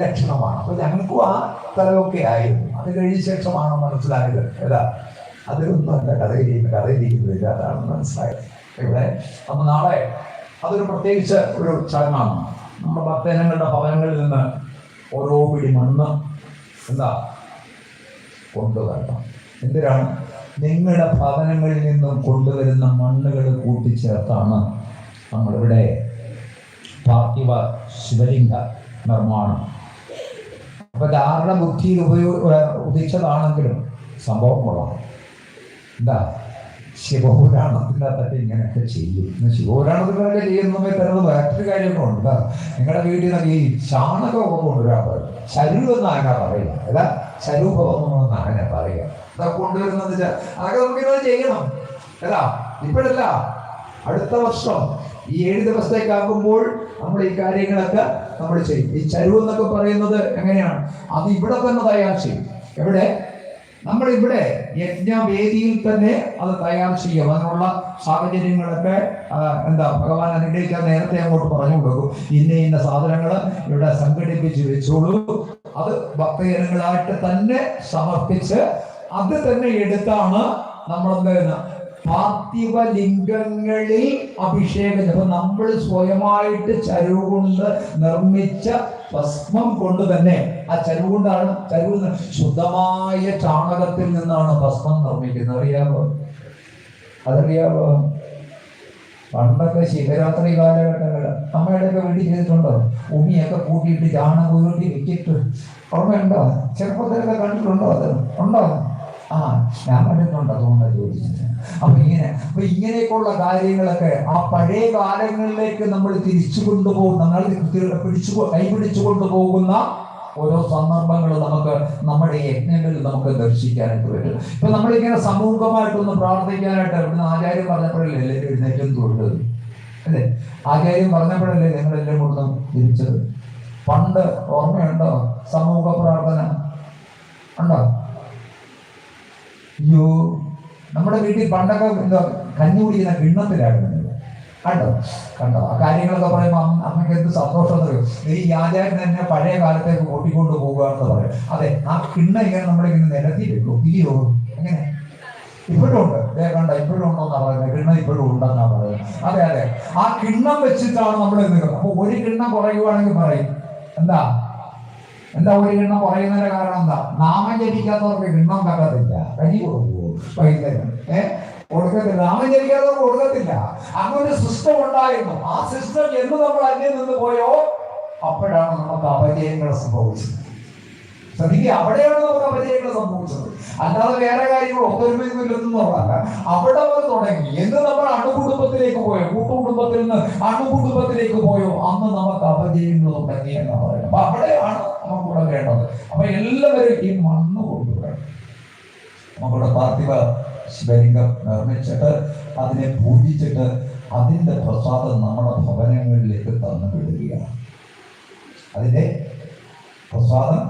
ലക്ഷണമാണ്. അപ്പൊ ഞങ്ങൾക്കും ആ തലമൊക്കെ ആയിരുന്നു. അത് കഴിഞ്ഞ ശേഷമാണ് മനസ്സിലായത്? ഏതാ അതിലൊന്നും അല്ല. കഥയിരിക്കുന്ന കഥയിരിക്കുന്നില്ല അതാണ് മനസ്സിലായത്. ഇവിടെ അപ്പൊ നാളെ അതൊരു പ്രത്യേകിച്ച് ഒരു ചടങ്ങാണ്. നമ്മുടെ ഭക്തജനങ്ങളുടെ ഭവനങ്ങളിൽ നിന്ന് ഓരോ പിടി മണ്ണ് എന്താ കൊണ്ടുവരണം. എന്തിനാണ്? നിങ്ങളുടെ ഭവനങ്ങളിൽ നിന്നും കൊണ്ടുവരുന്ന മണ്ണുകൾ കൂട്ടിച്ചേർത്താണ് നമ്മളിവിടെ പാർത്ഥിവ ശിവലിംഗ നിർമ്മാണം. അപ്പൊ ധാരണ ബുദ്ധിയിൽ ഉപയോഗ ഉദിച്ചതാണെങ്കിലും സംഭവം കൊള്ളാം. എന്താ? ശിവപുരാണത്തിനകത്തൊക്കെ ഇങ്ങനെയൊക്കെ ചെയ്യും. ശിവപുരാണത്തിനൊക്കെ ചെയ്യുന്ന തരുന്നത് വേറൊരു കാര്യമൊക്കെ ഉണ്ട്. നിങ്ങളുടെ വീട്ടിൽ നിന്ന് ഈ ചാണകമൊക്കെ കൊണ്ടുവരാൻ പറയും. ശരീരം എന്ന് അങ്ങനെ പറയുക? അല്ല ശരൂപമെന്ന് അങ്ങനെ പറയുക? അതൊക്കെ കൊണ്ടുവരുന്നത് അതൊക്കെ നമുക്കിത് ചെയ്യണം. അല്ല ഇപ്പോഴല്ല. അടുത്ത വർഷം ഈ ഏഴ് ദിവസത്തേക്കാകുമ്പോൾ നമ്മൾ ഈ കാര്യങ്ങളൊക്കെ നമ്മൾ ചെയ്യും. ഈ ചരുവ് എന്നൊക്കെ പറയുന്നത് എങ്ങനെയാണ്? അത് ഇവിടെ തന്നെ തയ്യാർ ചെയ്യും. എവിടെ? നമ്മൾ ഇവിടെ യജ്ഞവേദിയിൽ തന്നെ അത് തയ്യാർ ചെയ്യും. അതിനുള്ള സാഹചര്യങ്ങളൊക്കെ എന്താ ഭഗവാൻ അനുഗ്രഹിക്കാൻ നേരത്തെ അങ്ങോട്ട് പറഞ്ഞു കൊടുക്കും. ഇന്ന ഇന്ന സാധനങ്ങൾ ഇവിടെ സംഘടിപ്പിച്ച് വെച്ചോളൂ. അത് ഭക്തജനങ്ങളായിട്ട് തന്നെ സമർപ്പിച്ച് അത് തന്നെ എടുത്താണ് നമ്മൾ പാർത്ഥിവ ലിംഗങ്ങളിൽ അഭിഷേകം അപ്പൊ നമ്മൾ സ്വയമായിട്ട് ചരുവ് കൊണ്ട് നിർമ്മിച്ച ഭസ്മം കൊണ്ട് തന്നെ ആ ചരുവ് കൊണ്ടാണ് ചരുവ് ശുദ്ധമായ ചാണകത്തിൽ നിന്നാണ് ഭസ്മം നിർമ്മിക്കുന്നത്. അറിയാമോ അതറിയാമോ പണ്ടൊക്കെ ശിവരാത്രി കാലഘട്ടങ്ങൾ അമ്മയുടെയൊക്കെ വീട്ടിൽ ചെയ്തിട്ടുണ്ടോ? ഉമിയൊക്കെ കൂട്ടിയിട്ട് ചാണകം ഉരുട്ടി വെച്ചിട്ട്. ഓർമ്മയുണ്ടോ? ചെറുപ്പത്തിലൊക്കെ കണ്ടിട്ടുണ്ടോ അത്? ഉണ്ടോ? ആ ഞാൻ കണ്ടിട്ടുണ്ട് അതുകൊണ്ടാണ് ചോദിച്ചത് അപ്പൊ ഇങ്ങനെ അപ്പൊ ഇങ്ങനെയൊക്കെയുള്ള കാര്യങ്ങളൊക്കെ ആ പഴയ കാലങ്ങളിലേക്ക് നമ്മൾ തിരിച്ചു കൊണ്ടുപോകും. നമ്മൾ പിടിച്ചു കൈപിടിച്ചു കൊണ്ടുപോകുന്ന ഓരോ സന്ദർഭങ്ങൾ നമുക്ക് നമ്മുടെ യജ്ഞങ്ങളിൽ നമുക്ക് ദർശിക്കാനായിട്ട് വരും ഇപ്പൊ നമ്മളിങ്ങനെ സമൂഹമായിട്ടൊന്ന് പ്രാർത്ഥിക്കാനായിട്ട് ഇവിടുന്ന് ആചാര്യം പറഞ്ഞപ്പോഴല്ലേ എല്ലാവരും എഴുന്നേറ്റും തൊഴുന്നത് അല്ലേ? ആചാര്യം പറഞ്ഞപ്പോഴല്ലേ നിങ്ങളെല്ലാം കൊടുത്തും തിരിച്ചത്? പണ്ട് ഓർമ്മയുണ്ടോ? സമൂഹ പ്രാർത്ഥന. ഉണ്ടോ? അയ്യോ നമ്മുടെ വീട്ടിൽ പണ്ടൊക്കെ എന്താ കഞ്ഞി കുടിക്കുന്ന കിണ്ണത്തിലായിരുന്നു. കണ്ടോ? കണ്ടോ? ആ കാര്യങ്ങളൊക്കെ പറയുമ്പോൾ അമ്മ അമ്മയ്ക്ക് എന്ത് സന്തോഷം ഈ ആചാര്യൻ തന്നെ പഴയ കാലത്തേക്ക് കൂട്ടിക്കൊണ്ട് പോകുക എന്ന് പറയും. അതെ ആ കിണ്ണ ഇങ്ങനെ നമ്മളിങ്ങനെ നിരത്തി വെക്കും. ഇല്ലയോ എങ്ങനെ? ഇപ്പോഴും ഉണ്ട്. ദേ കണ്ട? ഇപ്പോഴും ഉണ്ടോന്നാ പറയുന്നത് കിണ്ണം ഇപ്പോഴും ഉണ്ടെന്നാ പറയുന്നത് അതെ അതെ. ആ കിണ്ണം വെച്ചിട്ടാണ് നമ്മൾ നിൽക്കുന്നത്. അപ്പൊ ഒരു കിണ്ണം കുറയുവാണെങ്കിൽ പറയും. എന്താ? എന്താ ഒരു കിണ്ണം കുറയുന്നതിന്റെ കാരണം എന്താ? നാമം ജപിക്കാത്തവർക്ക് കിണ്ണം തക്കത്തില്ല കൊടുക്കുവോ വൈകുന്നേരം. ഏഹ് കൊടുക്കത്തില്ല നാമം ജനിക്കാതെ കൊടുക്കത്തില്ല അങ്ങനെ ഒരു സിസ്റ്റം ഉണ്ടായിരുന്നു. ആ സിസ്റ്റം എന്ന് നമ്മൾ അന്യം നിന്ന് പോയോ? അപ്പോഴാണ് നമുക്ക് അപജയങ്ങൾ സംഭവിച്ചത്. ശ്രദ്ധിക്കുക അവിടെയാണ് നമുക്ക് അപജയങ്ങൾ സംഭവിച്ചത്. അല്ലാതെ വേറെ കാര്യങ്ങൾ ഒത്തൊരുമിക്കുന്നില്ലെന്നല്ല അവിടെ വന്ന് തുടങ്ങി. എന്ന് നമ്മൾ അണുകുടുംബത്തിലേക്ക് പോയോ? കൂട്ടുകുടുംബത്തിൽ നിന്ന് അണുകുടുംബത്തിലേക്ക് പോയോ? അന്ന് നമുക്ക് അപജയങ്ങൾ തുടങ്ങി എന്ന് പറയുന്നത്. അപ്പൊ അവിടെയാണ് നമുക്ക് ഇവിടെ വേണ്ടത്. അപ്പൊ എല്ലാവരും ഈ മണ്ണ് കൊണ്ടുവരണം. നമ്മുടെ പാർത്ഥിവ ശിവലിംഗം നിർമ്മിച്ചിട്ട് അതിനെ പൂജിച്ചിട്ട് അതിന്റെ പ്രസാദം നമ്മുടെ ഭവനങ്ങളിലേക്ക് തന്നു വിടുകയാണ്. അതിന്റെ പ്രസാദം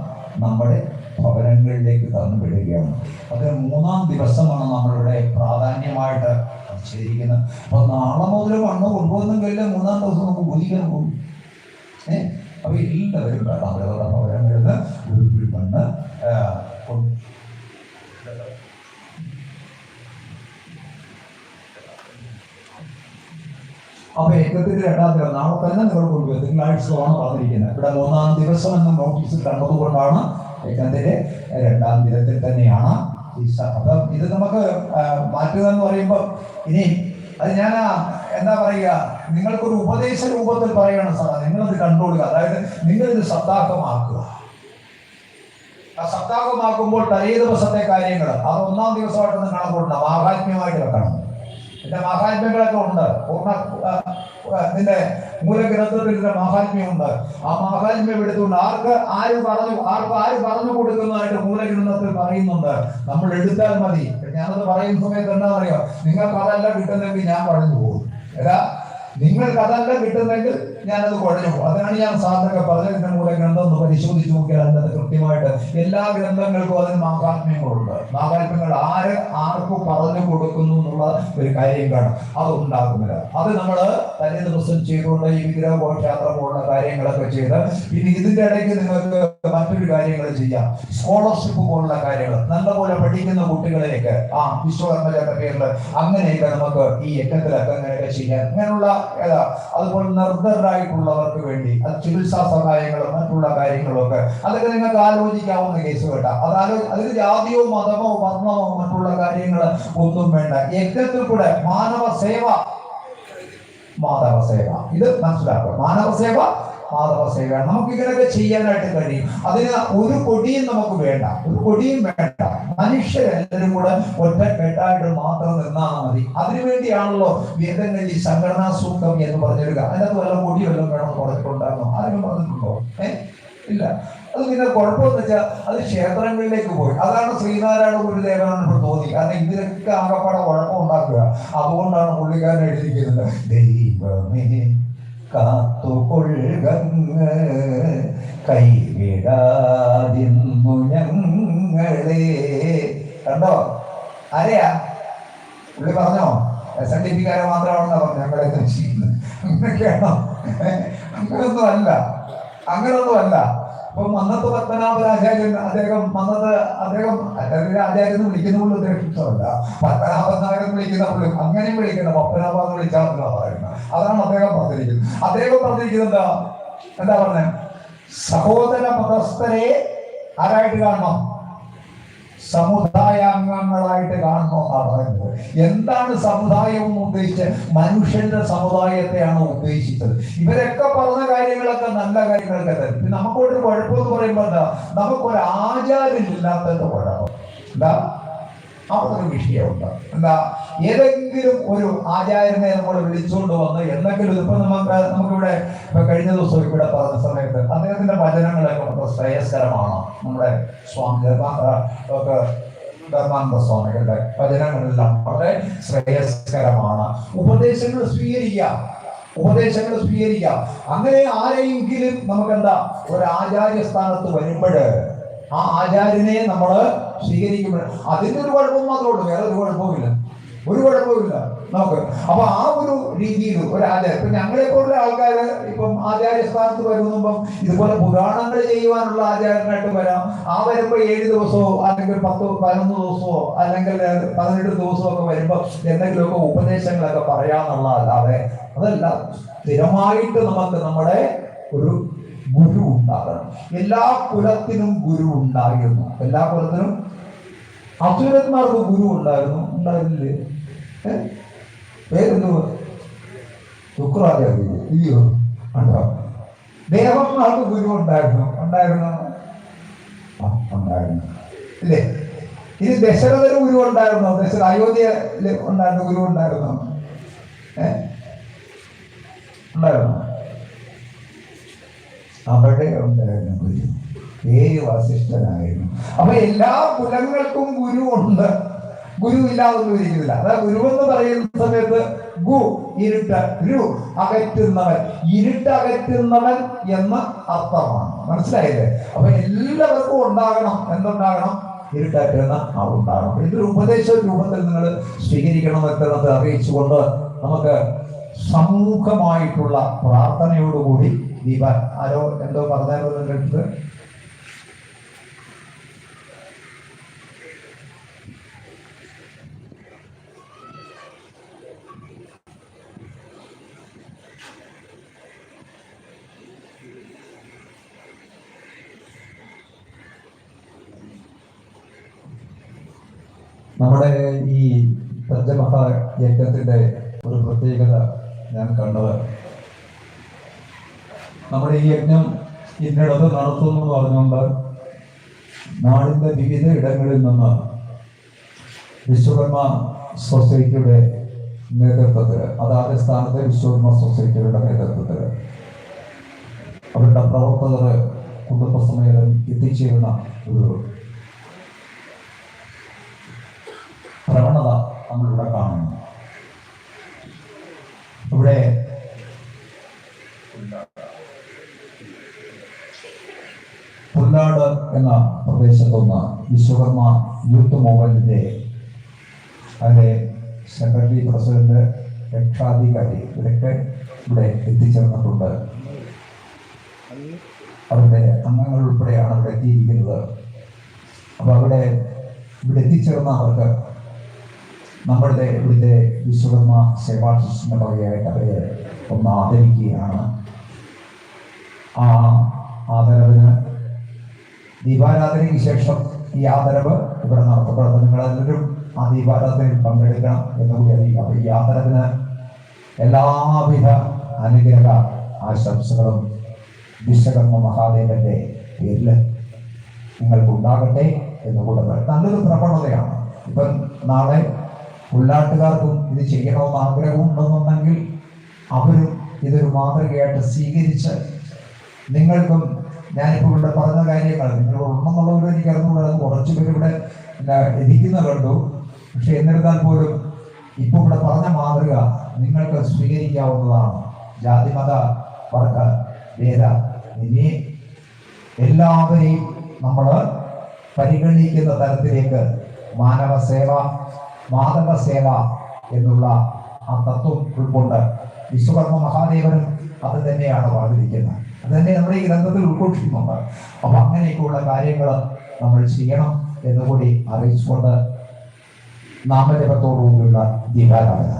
നമ്മുടെ ഭവനങ്ങളിലേക്ക് തന്നു വിടുകയാണ്. അത് മൂന്നാം ദിവസമാണ് നമ്മളുടെ പ്രാധാന്യമായിട്ട് ശരിക്കുന്നത് അപ്പൊ നാളെ മുതൽ മണ്ണ് കൊണ്ടുവന്നെങ്കിൽ മൂന്നാം ദിവസം നമുക്ക് പൂജിക്കാൻ പോകും. ഏഹ് അപ്പൊ എല്ലാവരും വേണം അവരവരുടെ ഭവനങ്ങളിൽ നിന്ന് വണ്ണ് മണ്ണ് ആ, കൊണ്ട് അപ്പൊ യജ്ഞത്തിന്റെ രണ്ടാം ദിവസം നാളെ തന്നെ നിങ്ങൾ കൊണ്ടുപോയി തിങ്കളാഴ്ചയാണ് പറഞ്ഞിരിക്കുന്നത് ഇവിടെ മൂന്നാം ദിവസം എന്ന നോട്ടീസിൽ കണ്ടതുകൊണ്ടാണ് യജ്ഞത്തിന്റെ രണ്ടാം ദിനത്തിൽ തന്നെയാണ് അപ്പം ഇത് നമുക്ക് മാറ്റുക എന്ന് പറയുമ്പോൾ ഇനി അത് ഞാൻ എന്താ പറയുക നിങ്ങൾക്കൊരു ഉപദേശ രൂപത്തിൽ പറയണം സാർ നിങ്ങളത് കണ്ടുകൊള്ളുക അതായത് നിങ്ങൾ ഇത് സത്താക്കമാക്കുക ആ സപ്താഹമാക്കുമ്പോൾ തലേ ദിവസത്തെ കാര്യങ്ങൾ അത് ഒന്നാം ദിവസമായിട്ട് നിങ്ങൾ കണക്കൂട്ടണം ആഹാത്മ്യമായിട്ട് വെക്കണം. ഇതിന്റെ മഹാത്മ്യങ്ങളൊക്കെ ഉണ്ട്. പൂർണ നിന്റെ മൂലഗ്രന്ഥത്തിൽ ഇതിന്റെ മഹാത്മ്യമുണ്ട് ആ മഹാത്മ്യം എടുത്തുകൊണ്ട് ആർക്ക് ആര് പറഞ്ഞു ആർക്ക് ആര് പറഞ്ഞു കൊടുക്കുന്നതായിട്ട് മൂലഗ്രന്ഥത്തിൽ പറയുന്നുണ്ട്. നമ്മൾ എടുത്താൽ മതി. ഞാനത് പറയുന്ന സമയത്ത് എന്താ പറയുക നിങ്ങൾക്ക് അതല്ല കിട്ടുന്നെങ്കിൽ ഞാൻ പറഞ്ഞു പോകും. ഏതാ നിങ്ങൾക്ക് അതല്ല കിട്ടുന്നെങ്കിൽ ഞാനത് കുഴഞ്ഞു അതാണ് ഞാൻ സാധക പറഞ്ഞതിന്റെ കൂടെ ഗ്രന്ഥം ഒന്ന് പരിശോധിച്ച് നോക്കിയാൽ അതിനകത്ത് കൃത്യമായിട്ട് എല്ലാ ഗ്രന്ഥങ്ങൾക്കും അതിന് മാഹാത്മ്യങ്ങളുണ്ട്. മാഹാത്മ്യങ്ങൾ ആര് ആർക്ക് പറഞ്ഞു കൊടുക്കുന്നു എന്നുള്ള ഒരു കാര്യം കാണും. അത് ഉണ്ടാക്കുന്നില്ല അത് നമ്മൾ തന്നെ ദിവസം ചെയ്തുകൊണ്ട് ഈ വിഗ്രഹ ഘോഷയാത്ര പോലുള്ള കാര്യങ്ങളൊക്കെ ചെയ്ത് പിന്നെ ഇതിന്റെ ഇടയ്ക്ക് നിങ്ങൾക്ക് മറ്റൊരു കാര്യങ്ങൾ ചെയ്യാം. സ്കോളർഷിപ്പ് പോലുള്ള കാര്യങ്ങൾ. നല്ലപോലെ പഠിക്കുന്ന കുട്ടികളെയൊക്കെ ആ വിശ്വകർമ്മയുടെ പേരിൽ അങ്ങനെയൊക്കെ നമുക്ക് ഈ യജ്ഞത്തിലൊക്കെ അങ്ങനെയൊക്കെ ചെയ്യാം. അങ്ങനെയുള്ള അതുപോലെ നിർദ്ധരായിട്ടുള്ളവർക്ക് വേണ്ടി. അത് ചികിത്സാ സഹായങ്ങളും മറ്റുള്ള കാര്യങ്ങളും ഒക്കെ അതൊക്കെ നിങ്ങൾക്ക് ആലോചിക്കാവുന്ന കേസ് കേട്ടാ. അത് ആലോ അതിൽ ജാതിയോ മതമോ വർണമോ മറ്റുള്ള കാര്യങ്ങൾ ഒന്നും വേണ്ട. യജ്ഞത്തിൽ കൂടെ മാനവ സേവ മാധവ സേവ ഇത് മനസ്സിലാക്കുക. മാനവ സേവ മാധവ സേവ നമുക്ക് ഇങ്ങനെയൊക്കെ ചെയ്യാനായിട്ട് കഴിയും. അതിന് ഒരു കൊടിയും നമുക്ക് വേണ്ട. ഒരു കൊടിയും വേണ്ട. മനുഷ്യരെല്ലാവരും കൂടെ ഒറ്റക്കെട്ടായിട്ട് മാത്രം നിന്നാൽ മതി. അതിനുവേണ്ടിയാണല്ലോ വേദങ്ങളിൽ സംഘടനാ സൂക്തം എന്ന് പറഞ്ഞെടുക്കുക അതിനകത്ത് വല്ല കൊടി വല്ലതും വേണമെന്ന് പറഞ്ഞിട്ടുണ്ടായിരുന്നോ? ആരും പറഞ്ഞിട്ടുണ്ടോ? ഏഹ് ഇല്ല. അത് പിന്നെ കുഴപ്പമെന്ന് വെച്ചാൽ അത് ക്ഷേത്രങ്ങളിലേക്ക് പോയി. അതാണ് ശ്രീനാരായണ ഗുരുദേവനാണ് ഇപ്പോൾ തോന്നി. കാരണം ഇതിനൊക്കെ ആകപ്പാടെ കുഴപ്പം ഉണ്ടാക്കുക. അതുകൊണ്ടാണ് പുള്ളിക്കാരൻ എഴുതിയിരിക്കുന്നത്. ദൈവമേ. കാത്തുകൊള്ളുകങ്ങ്. കൈവിടാതിന്നു ഞങ്ങളെ കണ്ടോ? ആരെയാ? പുള്ളി പറഞ്ഞോ? എസ് എൻ ഡി പിക്കാരെ മാത്രമാണെന്നാ പറഞ്ഞു ഞങ്ങളെ നശിക്കുന്നത് അങ്ങനെയൊക്കെയാണോ? അങ്ങനൊന്നും അല്ല. അങ്ങനൊന്നും അല്ല. അപ്പൊ മന്നത്ത് പത്മനാഭരാചാര്യൻ അദ്ദേഹം മന്നത്ത് അദ്ദേഹം അദ്ദേഹത്തിന്റെ ആചാര്യൻ വിളിക്കുന്ന അദ്ദേഹം ഇഷ്ടമല്ല പത്മനാഭൻ നായർ എന്ന് വിളിക്കുന്ന പുള്ളി അങ്ങനെയും വിളിക്കുന്ന പത്മനാഭ എന്ന് വിളിച്ചാൽ അതാണ് അദ്ദേഹം പറഞ്ഞിരിക്കുന്നത്. അദ്ദേഹം പറഞ്ഞിരിക്കുന്നത് എന്താ? പറഞ്ഞത് സഹോദര മതസ്ഥരെ ആരായിട്ട് കാണണം? സമുദായാംഗങ്ങളായിട്ട് കാണണമെന്നാണ് പറയുന്നത്. എന്താണ് സമുദായം എന്ന് ഉദ്ദേശിച്ച് മനുഷ്യന്റെ സമുദായത്തെയാണ് ഉദ്ദേശിച്ചത്? ഇവരൊക്കെ പറഞ്ഞ കാര്യങ്ങളൊക്കെ നല്ല കാര്യങ്ങളൊക്കെ പിന്നെ നമുക്കൊരു കുഴപ്പമെന്ന് പറയുമ്പോൾ എന്താ? നമുക്കൊരു ആചാരമില്ലാത്തതിന്റെ കുഴപ്പം എന്താ? അവിടെ ഒരു വിഷയമുണ്ട്. എന്താ? ഏതെങ്കിലും ഒരു ആചാര്യനെ നമ്മൾ വിളിച്ചുകൊണ്ട് വന്ന് എന്തെങ്കിലും ഇപ്പൊ നമുക്ക് നമുക്കിവിടെ ഇപ്പൊ കഴിഞ്ഞ ദിവസം ഇവിടെ പറഞ്ഞ സമയത്ത് അദ്ദേഹത്തിന്റെ വചനങ്ങളൊക്കെ നമുക്ക് ശ്രേയസ്കരമാണ്? നമ്മുടെ സ്വാമി ഒക്കെ ധർമാനന്ദ സ്വാമികളുടെ വചനങ്ങളെല്ലാം വളരെ ശ്രേയസ്കരമാണ്. ഉപദേശങ്ങൾ സ്വീകരിക്കാം ഉപദേശങ്ങൾ സ്വീകരിക്കാം അങ്ങനെ ആരെയെങ്കിലും നമുക്കെന്താ? ഒരു ആചാര്യ സ്ഥാനത്ത് വരുമ്പോൾ ആ ആചാര്യനെ നമ്മൾ സ്വീകരിക്കുമ്പോൾ അതിന്റെ ഒരു കുഴപ്പം മാത്രമേ ഉള്ളൂ വേറെ ഒരു കുഴപ്പവുമില്ല. ഒരു കുഴപ്പമില്ല നമുക്ക് അപ്പൊ ആ ഒരു രീതിയിൽ ഒരു ആചാരം ഇപ്പൊ ഞങ്ങളെ പോലുള്ള ആൾക്കാര് ഇപ്പം ആചാര്യ സ്ഥാനത്ത് വരുമ്പം ഇതുപോലെ പുരാണങ്ങൾ ചെയ്യുവാനുള്ള ആചാരനായിട്ട് വരാം. ആ വരുമ്പോ ഏഴ് ദിവസമോ അല്ലെങ്കിൽ പത്ത് പതിനൊന്ന് ദിവസമോ അല്ലെങ്കിൽ പതിനെട്ട് ദിവസമോ ഒക്കെ വരുമ്പോ എന്തെങ്കിലുമൊക്കെ ഉപദേശങ്ങളൊക്കെ പറയാന്നുള്ളതല്ലാതെ അതല്ല സ്ഥിരമായിട്ട് നമുക്ക് നമ്മുടെ ഒരു ഗുരു ഉണ്ടാകണം. എല്ലാ കുലത്തിനും ഗുരു ഉണ്ടായിരുന്നു. എല്ലാ കുലത്തിനും അസുരന്മാർക്ക് ഗുരു ഉണ്ടായിരുന്നു. ഉണ്ടായിരുന്നില്ലേ? പേരെന്തു ശുക്രാചാര്യ ഉണ്ടോ ദേവന്മാർക്ക് ഗുരു ഉണ്ടായിരുന്നു. ഉണ്ടായിരുന്നു ഉണ്ടായിരുന്നു. ഇല്ലേ? ഇത് ദശരഥന് ഗുരു ഉണ്ടായിരുന്നോ? ദശരഥ അയോധ്യയിൽ ഉണ്ടായിരുന്ന ഗുരു ഉണ്ടായിരുന്നോ? ഏ? ഉണ്ടായിരുന്നോ? അവിടെ ഉണ്ടായിരുന്നു ഗുരു. പേര് വസിഷ്ഠനായിരുന്നു. അപ്പൊ എല്ലാ കുലങ്ങൾക്കും ഗുരു ഉണ്ട്. ഗുരു ഇല്ലാതൊന്നും ഇരിക്കുന്നില്ല അതാ ഗുരു എന്ന് പറയുന്ന സമയത്ത് ഗു ഇരുട്ട് ഗുരു അകറ്റുന്നവൻ. ഇരുട്ട് അകറ്റുന്നവൻ എന്ന അർത്ഥമാണ്. മനസ്സിലായില്ലേ? അപ്പൊ എല്ലാവർക്കും ഉണ്ടാകണം. എന്തുണ്ടാകണം? ഇരുട്ടറ്റുന്ന ആളുണ്ടാകണം ഇതൊരു ഉപദേശ രൂപത്തിൽ നിങ്ങൾ സ്വീകരിക്കണം എന്നത് അറിയിച്ചുകൊണ്ട് നമുക്ക് സമൂഹമായിട്ടുള്ള പ്രാർത്ഥനയോടുകൂടി ദീപ ആരോ എന്തോ പറഞ്ഞാലോ എന്റെ നമ്മുടെ ഈ പഞ്ചമഹായജ്ഞത്തിന്റെ ഒരു പ്രത്യേകത ഞാൻ കണ്ടത്. നമ്മുടെ ഈ യജ്ഞം ഇന്നിടത്ത് നടത്തുന്നു പറഞ്ഞുകൊണ്ട് നാടിന്റെ വിവിധ ഇടങ്ങളിൽ നിന്ന് വിശ്വകർമ്മ സൊസൈറ്റിയുടെ നേതൃത്വത്തിൽ അതാത് സ്ഥാനത്തെ വിശ്വകർമ്മ സൊസൈറ്റിയുടെ നേതൃത്വത്തിൽ അവരുടെ പ്രവർത്തകർ കുടുംബസമേതം എത്തിച്ചേരുന്ന ഒരു പ്രവണത നമ്മളിവിടെ കാണുന്നു ഇവിടെ പുല്ലാട് എന്ന പ്രദേശത്തുനിന്ന് വിശ്വകർമ്മ യൂത്ത് മൂവ്മെന്റിന്റെ അതിന്റെ സെക്രട്ടറി പ്രസിഡന്റ് രക്ഷാധികാരി ഇവരൊക്കെ ഇവിടെ എത്തിച്ചേർന്നിട്ടുണ്ട്. അവരുടെ അംഗങ്ങൾ ഉൾപ്പെടെയാണ് അവിടെ എത്തിയിരിക്കുന്നത്. അപ്പോൾ അവിടെ ഇവിടെ എത്തിച്ചേർന്ന അവർക്ക് നമ്മളുടെ ഇവിടുത്തെ വിശ്വകർമ്മ സേവാ ട്രസ്റ്റിന്റെ വകയായിട്ട് അവരെ ഒന്ന് ആദരിക്കുകയാണ്. ആ ആദരവിന് ദീപാരാധനയ്ക്ക് ശേഷം ഈ ആദരവ് ഇവിടെ നടത്തപ്പെടുന്നത് നിങ്ങളെല്ലാവരും ആ ദീപാരാധനയിൽ പങ്കെടുക്കണം എന്നുകൂടി അറിയിക്കാം അപ്പോൾ ഈ ആദരവിന് എല്ലാവിധ അനുഗ്രഹ ആശംസകളും വിശ്വകർമ്മ മഹാദേവന്റെ പേരിൽ നിങ്ങൾക്ക് ഉണ്ടാകട്ടെ എന്ന് കൂടെ നല്ലൊരു പ്രവണതയാണ്. ഇപ്പം നാളെ ഉള്ളാട്ടുകാർക്കും ഇത് ചെയ്യണമെന്ന് ആഗ്രഹമുണ്ടെന്നുണ്ടെങ്കിൽ അവരും ഇതൊരു മാതൃകയായിട്ട് സ്വീകരിച്ച് നിങ്ങൾക്കും ഞാനിപ്പോൾ ഇവിടെ പറഞ്ഞ കാര്യങ്ങൾ നിങ്ങൾ ഉണ്ടെന്നുള്ളവർ എനിക്ക് അറിഞ്ഞുകൂടാ കുറച്ചു പേര് ഇവിടെ കണ്ടു പക്ഷെ എന്നിരുന്നാൽ പോലും ഇപ്പോൾ ഇവിടെ പറഞ്ഞ മാതൃക നിങ്ങൾക്ക് സ്വീകരിക്കാവുന്നതാണ്. ജാതി മത വർഗ ഭേദ ഇനി എല്ലാവരെയും നമ്മൾ പരിഗണിക്കുന്ന തരത്തിലേക്ക് മാനവ സേവ മാധവ സേവ എന്നുള്ള ആ തത്വം ഉൾക്കൊണ്ട് വിശ്വകർമ്മ മഹാദേവനും അത് തന്നെയാണ് പറഞ്ഞിരിക്കുന്നത്. അത് തന്നെ നമ്മുടെ ഈ ഗ്രന്ഥത്തിൽ ഉൾക്കൊണ്ടിരിക്കുന്നുണ്ട്. അപ്പൊ അങ്ങനെയൊക്കെയുള്ള കാര്യങ്ങൾ നമ്മൾ ചെയ്യണം എന്നുകൂടി അറിയിച്ചുകൊണ്ട് നാമജപത്തോടുകൂടിയുള്ള ദീപാരാധന.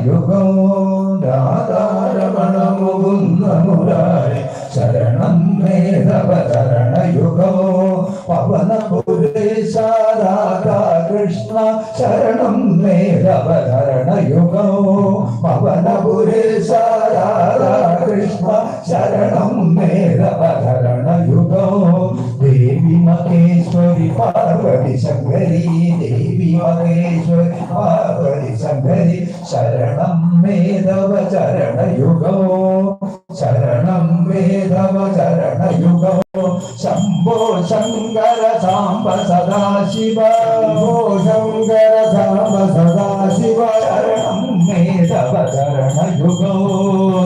ശരണയുഗോ രാധാരമണ മുകുന്ദ മുരാരി ശരണം വേദവ ശരണയുഗോ പവന പുരേശ രാധാ കൃഷ്ണ ശരണം മേധവ ശരണയുഗോ പവന പുരേശ രാധാ കൃഷ്ണ ശരണം മേധവ ശരണയുഗോ ദേവി മഹേശ്വരി പാർവതി ശങ്കരി ദേവി മഹേശ്വരി പാർവതി ശങ്കരി ശരണം शरणयुगो शरणं वेदव चरणयुगो शंभो शंकर सांब सदा शिव भो शंकर सांब सदा शिव शरण मेधव शरणयुगो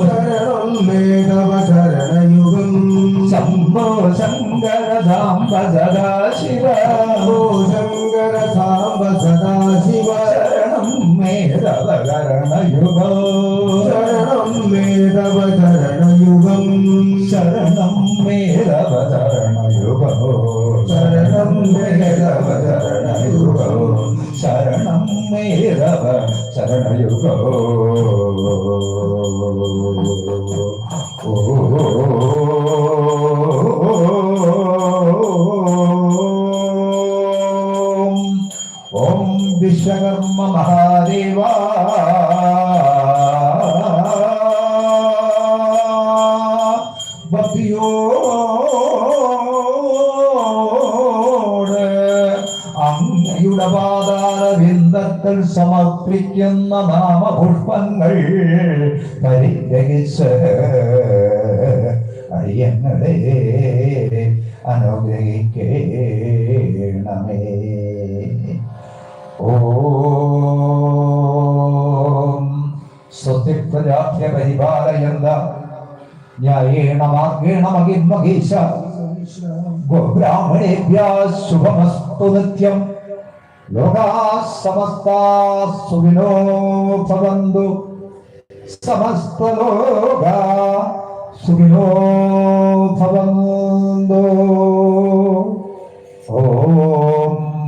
शरणं मेधव शरणयुगं शंभो शंकर सांब सदा शिव भो शङ्कर सदा शिव శరణయుగం శరణం మేరవ శరణయుగం శరణం మేరవ శరణయుగం శరణం మేరవ శరణయుగం శరణం మేరవ శరణయుగం ఓ അങ്ങയുടെ പാതാര ബിന്ദത്തിൽ സമർപ്പിക്കുന്ന നാമപുഷ്പങ്ങൾ പരിഗ്രഹിച്ച് അയ്യങ്ങളെ അനുഗ്രഹിക്കണമേ. ഓം സ്വത്തിപ്രജാഭ്യ പരിപാലയന്ത ഗോബ്രാഹ്മണേഭ്യ ശുഭമസ്തു നിത്യം. लोकाः समस्ताः सुविनो भवन्तु। समस्तलोका सुविनो भवन्तु। ॐ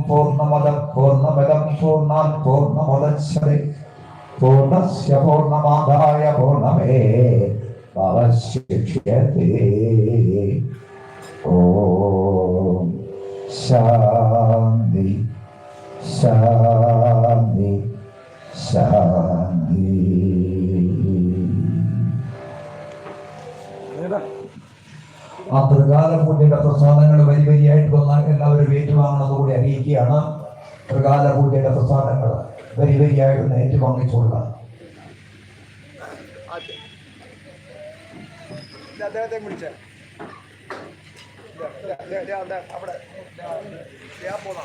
पूर्णमदः पूर्णमिदं पूर्णात् पूर्णमुदच्छति पूर्णस्य पूर्णमादाय पूर्णमे अवशिष्यते ॐ शान्ति। ശാന്തി ശാന്തി. ആ ത്രികാല പൂജയുടെ പ്രസാദങ്ങൾ വരി വരിയായിട്ട് വന്നാൽ എല്ലാവരും ഏറ്റുവാങ്ങണമെന്ന് കൂടി അറിയിക്കുകയാണ്. ത്രികാല പൂജയുടെ പ്രസാദങ്ങൾ വരി വരിയായിട്ട് ഒന്ന് ഏറ്റുവാങ്ങിച്ചുകൊള്ളുക. ഇത് അദ്ദേഹത്തെ വിളിച്ചേ. അവിടെ. പോന്നാ.